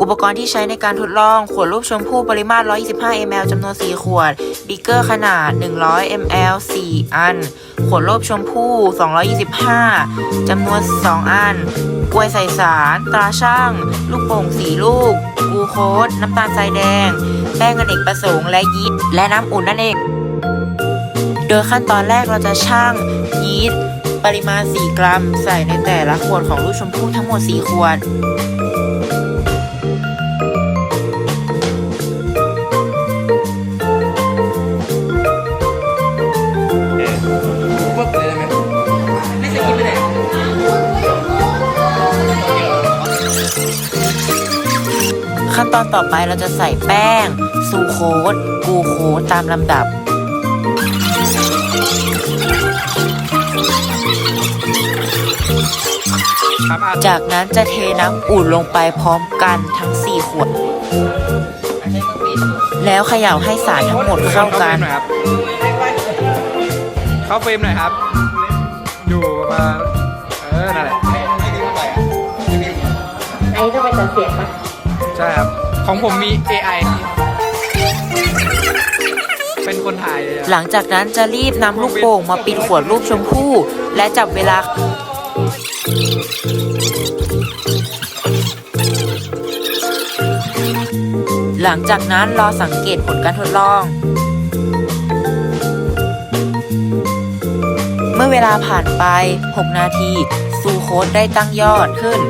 อุปกรณ์ที่ใช้ในการทดลอง ขวดรูปชมพู่ปริมาตร 125 ml จำนวน 4 ขวดบีเกอร์ขนาด 100 ml 4 อัน ขวดรูปชมพู่ 225 จำนวน 2 อัน กล้วยใส่สาร ตราช่าง ลูกโป่งสีลูก กูโคสน้ำตาลทรายแดง แป้งอเนกประสงค์และยีสต์และน้ำอุ่นนั่นเอง โดยขั้นตอนแรกเราจะชั่งยีสต์ ปริมาณ 4 กรัม ใส่ในแต่ละขวดของลูกชมพู่ทั้งหมด 4 ขวดปึ๊บเลยได้ไหมไม่ใช่กินไปไหนขั้นตอนต่อไปเราจะใส่แป้ง ซูโคสกลูโคสตามลำดับ จากนั้นจะเทน้ำอุ่นลงไปพร้อมกันทั้ง 4 ขวด แล้วเขย่าให้สารทั้งหมดเข้ากัน เข้าเฟรมหน่อยครับ อยู่ประมาณเออ นั่นแหละอันนี้ต้องไปตัดเสียงปะใช่ครับ ของผมมี AI เป็นคนถ่ายเลยอะหลังจากนั้นจะรีบนำลูกโป่งมาปิดขวดรูปชมพู่ และจับเวลา หลังจากนั้นรอสังเกตผลการทดลอง เมื่อเวลาผ่านไป 6 นาที ซูโคดได้ตั้งยอดขึ้น